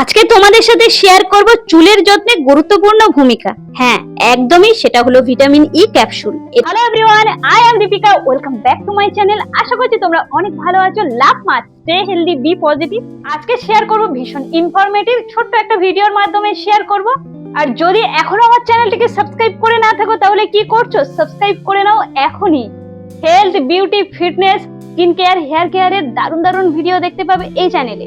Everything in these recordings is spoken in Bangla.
আজকে তোমাদের সাথে শেয়ার করব চুলের যত্নে গুরুত্বপূর্ণ ভূমিকা। হ্যাঁ একদমই সেটা হলো vitamin E capsule hello everyone I am Deepika. Welcome back to my channel আশা করছি তোমরা অনেক ভালো আছো। Love much stay healthy be positive আজকে শেয়ার করব ভীষণ ইনফরমেটিভ ছোট্ট একটা ভিডিওর মাধ্যমে শেয়ার করব। আর যদি এখনও আমার চ্যানেলটিকে সাবস্ক্রাইব করে না থাকো, তাহলে কি করছ? সাবস্ক্রাইব করে নাও এখনই। Health beauty fitness skin care hair কেয়ারের দারুণ দারুণ ভিডিও দেখতে পাবে এই চ্যানেলে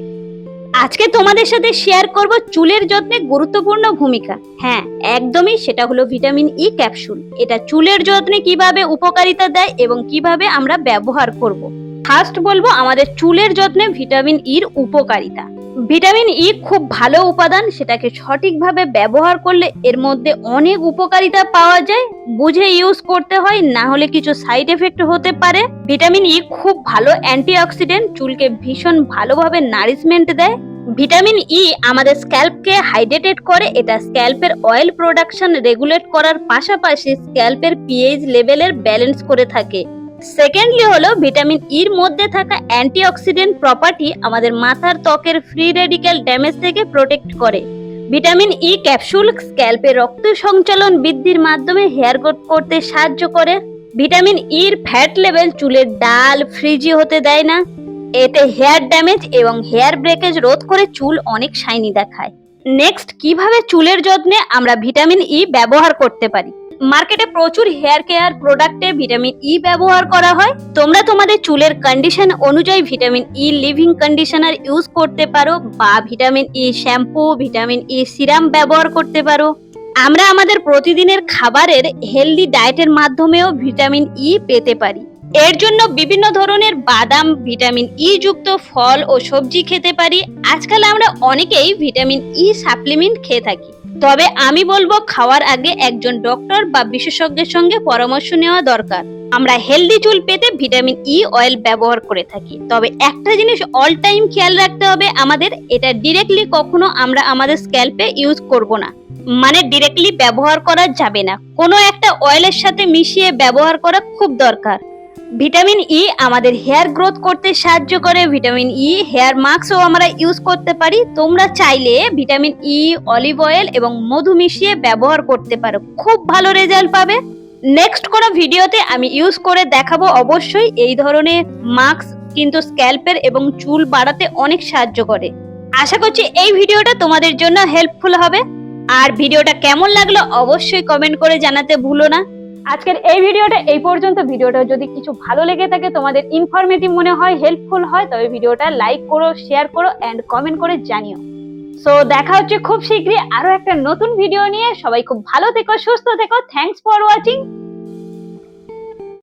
আজকে তোমাদের সাথে শেয়ার করব চুলের যত্নে গুরুত্বপূর্ণ ভূমিকা। হ্যাঁ একদমই সেটা হলো ভিটামিন ই ক্যাপসুল এটা চুলের যত্নে কীভাবে উপকারিতা দেয় এবং কীভাবে আমরা ব্যবহার করব। ফার্স্ট বলব আমাদের চুলের যত্নে ভিটামিন ইর উপকারিতা। ভিটামিন ই খুব ভালো উপাদান, সেটাকে সঠিকভাবে ব্যবহার করলে এর মধ্যে অনেক উপকারিতা পাওয়া যায়। বুঝে ইউজ করতে হয়, না হলে কিছু সাইড এফেক্ট হতে পারে। ভিটামিন ই খুব ভালো অ্যান্টিঅক্সিডেন্ট চুলকে ভীষণ ভালোভাবে নারিশমেন্ট দেয়। ভিটামিন ই আমাদের স্ক্যাল্পকে হাইড্রেটেড করে, এটা স্ক্যাল্পের অয়েল প্রোডাকশন রেগুলেট করার পাশাপাশি স্ক্যাল্পের পিএইচ লেভেলের ব্যালেন্স করে থাকে। সেকেন্ডলি হলো ভিটামিন ইর মধ্যে থাকা অ্যান্টিঅক্সিডেন্ট প্রপার্টি আমাদের মাথার ত্বকের ফ্রি রেডিক্যাল ড্যামেজ থেকে প্রোটেক্ট করে। ভিটামিন ই ক্যাপসুল স্ক্যাল্পে রক্ত সঞ্চালন বৃদ্ধির মাধ্যমে হেয়ার গ্রোথ করতে সাহায্য করে। ভিটামিন ইর ফ্যাট লেভেল চুলের ডাল ফ্রিজি হতে দেয় না। এতে হেয়ার ড্যামেজ এবং হেয়ার ব্রেকেজ রোধ করে চুল অনেক শাইনি দেখায়। নেক্সট কীভাবে চুলের যত্নে আমরা ভিটামিন ই ব্যবহার করতে পারি? মার্কেটে প্রচুর হেয়ার কেয়ার প্রোডাক্টে ভিটামিন ই ব্যবহার করা হয়। তোমরা তোমাদের চুলের কন্ডিশন অনুযায়ী vitamin E leave in conditioner use করতে পারো বা vitamin E shampoo vitamin E serum ব্যবহার করতে পারো। আমরা আমাদের প্রতিদিনের খাবারের হেলদি ডায়েটের মাধ্যমেও ভিটামিন ই পেতে পারি। এর জন্য বিভিন্ন ধরনের বাদাম, ভিটামিন ই যুক্ত ফল ও সবজি খেতে পারি। আজকাল আমরা অনেকেই ভিটামিন ই সাপ্লিমেন্ট খেয়ে থাকি। তবে আমি বলব, খাওয়ার আগে একজন ডক্টর বা বিশেষজ্ঞের সঙ্গে পরামর্শ নেওয়া দরকার। আমরা হেলদি চুল পেতে ভিটামিন ই অয়েল ব্যবহার করে থাকি। তবে একটা জিনিস অল টাইম খেয়াল রাখতে হবে আমাদের, এটা ডিরেক্টলি কখনো আমরা আমাদের স্ক্যাল্পে ইউজ করব না। মানে ডিরেক্টলি ব্যবহার করা যাবে না। কোনো একটা অয়েলের সাথে মিশিয়ে ব্যবহার করা খুব দরকার। ভিটামিন ই আমাদের হেয়ার গ্রোথ করতে সাহায্য করে। ভিটামিন ই হেয়ার মাস্কও আমরা ইউজ করতে পারি। তোমরা চাইলে ভিটামিন ই অলিভ অয়েল এবং মধু মিশিয়ে ব্যবহার করতে পারো। খুব ভালো রেজাল্ট পাবে। নেক্সট কোনো ভিডিওতে আমি ইউজ করে দেখাবো অবশ্যই। এই ধরনের মাস্ক কিন্তু স্ক্যাল্পের এবং চুল বাড়াতে অনেক সাহায্য করে। আশা করছি এই ভিডিওটা তোমাদের জন্য হেল্পফুল হবে। আর ভিডিওটা কেমন লাগল অবশ্যই কমেন্ট করে জানাতে ভুলো না। আজকের এই ভিডিওটা এই পর্যন্ত। ভিডিওটা যদি কিছু ভালো লেগে থাকে, তোমাদের ইনফরমেটিভ মনে হয় হেল্পফুল হয়, তবে ভিডিওটা লাইক করো শেয়ার করো অ্যান্ড কমেন্ট করে জানিও। সো দেখা হচ্ছে খুব শীঘ্রই আরও একটা নতুন ভিডিও নিয়ে। সবাই খুব ভালো থেকো, সুস্থ থেকো। Thanks for watching